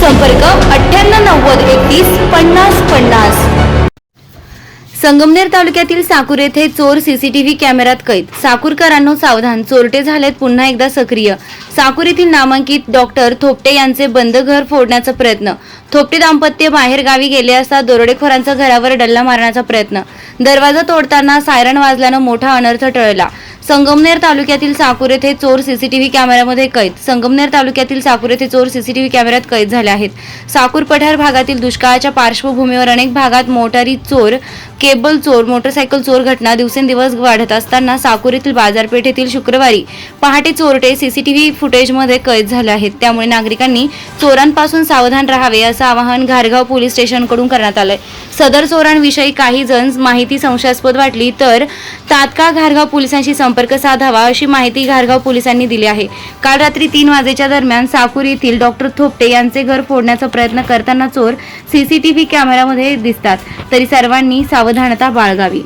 संपर्क अठ्ठ्याण्णव नव्वद एकतीस पन्नास पन्नास. संगमनेर तालुक्यातील साकूर येथे चोर सीसीटीव्ही कॅमेऱ्यात कैद. साकूरकरांनो सावधान. चोरटे झालेत पुन्हा एकदा सक्रिय. साकूर येथील नामांकित डॉक्टर थोपटे यांचे बंद घर फोडण्याचा प्रयत्न. थोपटे दाम्पत्य बाहेर गावी गेले असता दरोडेखोरांचा घरावर डल्ला मारण्याचा प्रयत्न. दरवाजा तोडताना सायरन वाजल्यानं मोठा अनर्थ टळला. संगमनेर तालुक्यातील साकूर येथे चोर सीसीटीव्ही कॅमेऱ्यामध्ये कैद. संगमनेर तालुक्यातील साकूर येथे चोर सीसीटीव्ही कॅमेऱ्यात कैद झाले आहेत. साकूर पठार भागातील दुष्काळाच्या पार्श्वभूमीवर अनेक भागात मोटारी चोर केबल चोर मोटरसायकल चोर घटना दिवसेंदिवस वाढत असताना साकूर येथील बाजारपेठेतील शुक्रवारी पहाटे चोरटे सीसीटीव्ही फुटेजमध्ये कैद झाले आहेत. त्यामुळे नागरिकांनी चोरांपासून सावधान राहावे असं आवाहन घारगाव पोलीस स्टेशनकडून करण्यात आलंय. सदर चोरांविषयी काही जण माहिती संशयास्पद वाटली तर तात्काळ घारगाव पोलिसांशी संपर्क संपर्क साधावा अशी माहिती घारगाव पोलिसांनी दिली आहे. काल रात्री तीन वाजेच्या दरम्यान साकूर येथील डॉक्टर थोपटे यांचे घर फोडण्याचा प्रयत्न करताना चोर सीसीटीव्ही कॅमेऱ्यामध्ये दिसतात. तरी सर्वांनी सावधानता बाळगावी.